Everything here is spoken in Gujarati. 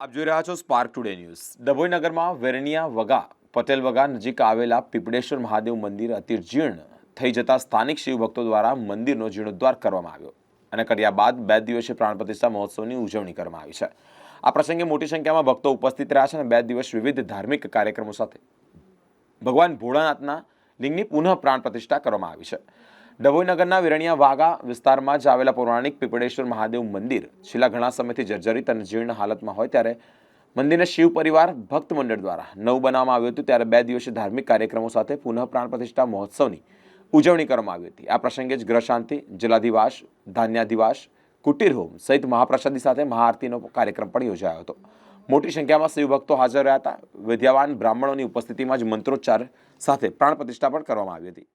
આપ જોઈ રહ્યા છો સ્પાર્ક ટુડે ન્યૂઝ ડભોઈ નગરમાં વેરણિયા વગા, પટેલ વગા નજીક આવેલા પીપળેશ્વર મહાદેવ મંદિર અતિ જીર્ણ થઈ જતા સ્થાનિક શિવભક્તો દ્વારા મંદિરનો જીર્ણોદ્ધાર કરવામાં આવ્યો અને કર્યા બાદ બે દિવસીય પ્રાણ પ્રતિષ્ઠા મહોત્સવની ઉજવણી કરવામાં આવી છે. આ પ્રસંગે મોટી સંખ્યામાં ભક્તો ઉપસ્થિત રહ્યા છે અને બે દિવસ વિવિધ ધાર્મિક કાર્યક્રમો સાથે ભગવાન ભોળાનાથના લિંગની પુનઃ પ્રાણ પ્રતિષ્ઠા કરવામાં આવી છે. ડભોઈ નગરના વિરણિયા વાગા વિસ્તારમાં જ આવેલા પૌરાણિક પીપળેશ્વર મહાદેવ મંદિર છેલ્લા ઘણા સમયથી જર્જરિત અને જીર્ણ હાલતમાં હોય ત્યારે મંદિરને શિવ પરિવાર, ભક્ત મંડળ દ્વારા નવું બનાવવામાં આવ્યું હતું. ત્યારે બે દિવસીય ધાર્મિક કાર્યક્રમો સાથે પુનઃ પ્રાણ પ્રતિષ્ઠા મહોત્સવની ઉજવણી કરવામાં આવી હતી. આ પ્રસંગે જ ગ્રહશાંતિ જલાધિવાસ, ધાન્યાધિવાસ, કુટીર હોમ સહિત મહાપ્રસાદી સાથે મહાઆરતીનો કાર્યક્રમ પણ યોજાયો હતો. મોટી સંખ્યામાં શિવભક્તો હાજર રહ્યા હતા. વિદ્યાવાન બ્રાહ્મણોની ઉપસ્થિતિમાં જ મંત્રોચ્ચાર સાથે પ્રાણ પ્રતિષ્ઠા પણ કરવામાં આવી હતી.